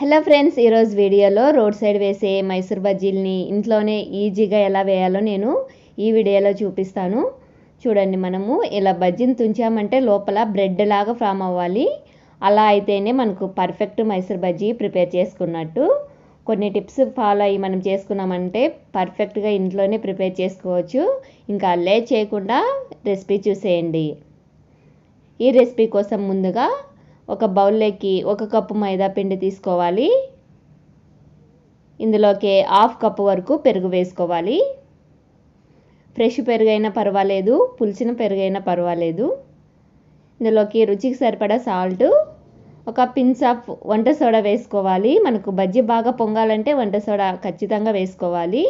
Hello friends ఈరోజు వీడియోలో road side వేసే మైసూర్ బజ్జీల్ని ఇంట్లోనే ఈజీగా ఎలా వేయాలో నేను ఈ వీడియోలో చూపిస్తాను. చూడండి మనము ఇలా బజ్జీని తుంచామంటే లోపల బ్రెడ్ లాగా ఫామ్ అవ్వాలి. అలా అయితేనే మనకు పర్ఫెక్ట్ మైసూర్ బజ్జీ ప్రిపేర్ చేసుకున్నట్టు. కొన్ని టిప్స్ ఫాలో అయ్యి మనం చేసుకున్నామంటే పర్ఫెక్ట్గా ఇంట్లోనే ప్రిపేర్ చేసుకోవచ్చు. ఇంకా లేట్ చేయకుండా రెసిపీ చూసేయండి. ఈ రెసిపీ కోసం ముందుగా ఒక బౌల్లోకి ఒక కప్పు మైదా పిండి తీసుకోవాలి. ఇందులోకి హాఫ్ కప్పు వరకు పెరుగు వేసుకోవాలి. ఫ్రెష్ పెరుగైనా పర్వాలేదు పులిచిన పెరుగైనా పర్వాలేదు. ఇందులోకి రుచికి సరిపడా సాల్ట్ ఒక పిన్స్ ఆఫ్ వంట సోడా వేసుకోవాలి. మనకు బజ్జీ బాగా పొంగాలంటే వంట సోడా ఖచ్చితంగా వేసుకోవాలి.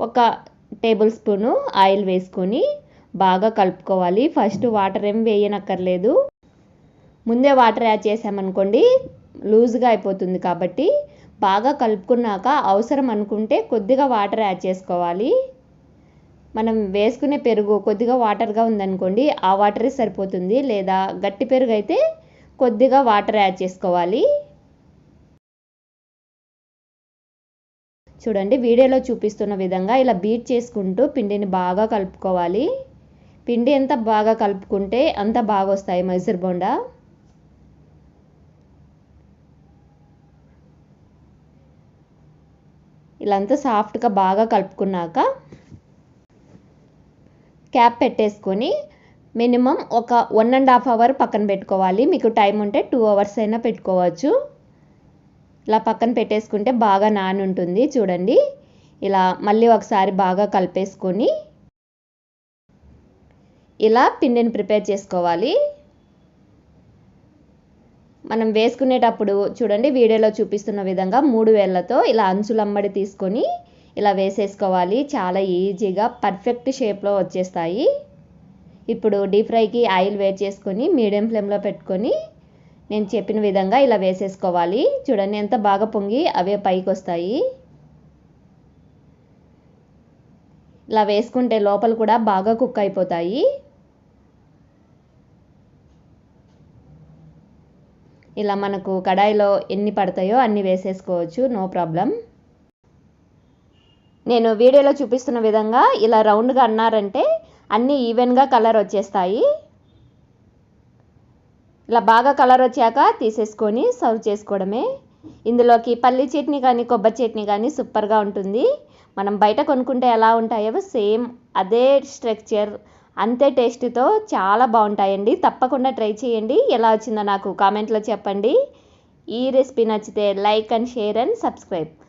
ఒక టేబుల్ స్పూను ఆయిల్ వేసుకొని బాగా కలుపుకోవాలి. ఫస్ట్ వాటర్ ఏం వేయనక్కర్లేదు. ముందే వాటర్ యాడ్ చేసామనుకోండి లూజ్గా అయిపోతుంది కాబట్టి బాగా కలుపుకున్నాక అవసరం అనుకుంటే కొద్దిగా వాటర్ యాడ్ చేసుకోవాలి. మనం వేసుకునే పెరుగు కొద్దిగా వాటర్గా ఉందనుకోండి ఆ వాటరే సరిపోతుంది. లేదా గట్టి పెరుగు అయితే కొద్దిగా వాటర్ యాడ్ చేసుకోవాలి. చూడండి వీడియోలో చూపిస్తున్న విధంగా ఇలా బీట్ చేసుకుంటూ పిండిని బాగా కలుపుకోవాలి. పిండి ఎంత బాగా కలుపుకుంటే అంత బాగా వస్తాయి మైసూర్ బోండా. ఇలా అంతా సాఫ్ట్గా బాగా కలుపుకున్నాక క్యాప్ పెట్టేసుకొని మినిమం ఒక వన్ అండ్ హాఫ్ అవర్ పక్కన పెట్టుకోవాలి. మీకు టైం ఉంటే టూ అవర్స్ అయినా పెట్టుకోవచ్చు. ఇలా పక్కన పెట్టేసుకుంటే బాగా నాని ఉంటుంది చూడండి. ఇలా మళ్ళీ ఒకసారి బాగా కలిపేసుకొని ఇలా పిండిని ప్రిపేర్ చేసుకోవాలి. మనం వేసుకునేటప్పుడు చూడండి వీడియోలో చూపిస్తున్న విధంగా మూడు వేళ్ళతో ఇలా అంచులమ్మడి తీసుకొని ఇలా వేసేసుకోవాలి. చాలా ఈజీగా పర్ఫెక్ట్ షేప్లో వచ్చేస్తాయి. ఇప్పుడు డీప్ ఫ్రైకి ఆయిల్ వేడి చేసుకొని మీడియం ఫ్లేమ్లో పెట్టుకొని నేను చెప్పిన విధంగా ఇలా వేసేసుకోవాలి. చూడండి ఎంత బాగా పొంగి అవే పైకి వస్తాయి ఇలా వేసుకుంటే లోపల కూడా బాగా కుక్ అయిపోతాయి. ఇలా మనకు కడాయిలో ఎన్ని పడతాయో అన్ని వేసేసుకోవచ్చు నో ప్రాబ్లం. నేను వీడియోలో చూపిస్తున్న విధంగా ఇలా రౌండ్గా అన్నారంటే అన్నీ ఈవెన్గా కలర్ వచ్చేస్తాయి. ఇలా బాగా కలర్ వచ్చాక తీసేసుకొని సర్వ్ చేసుకోవడమే. ఇందులోకి పల్లి చట్నీ కానీ కొబ్బరి చట్నీ కానీ సూపర్గా ఉంటుంది. మనం బయట కొనుక్కుంటే ఎలా ఉంటాయో సేమ్ అదే స్ట్రక్చర్ అంతే టేస్ట్తో చాలా బాగుంటాయండి. తప్పకుండా ట్రై చేయండి. ఎలా వచ్చిందో నాకు కామెంట్లో చెప్పండి. ఈ రెసిపీ నచ్చితే like and share and subscribe.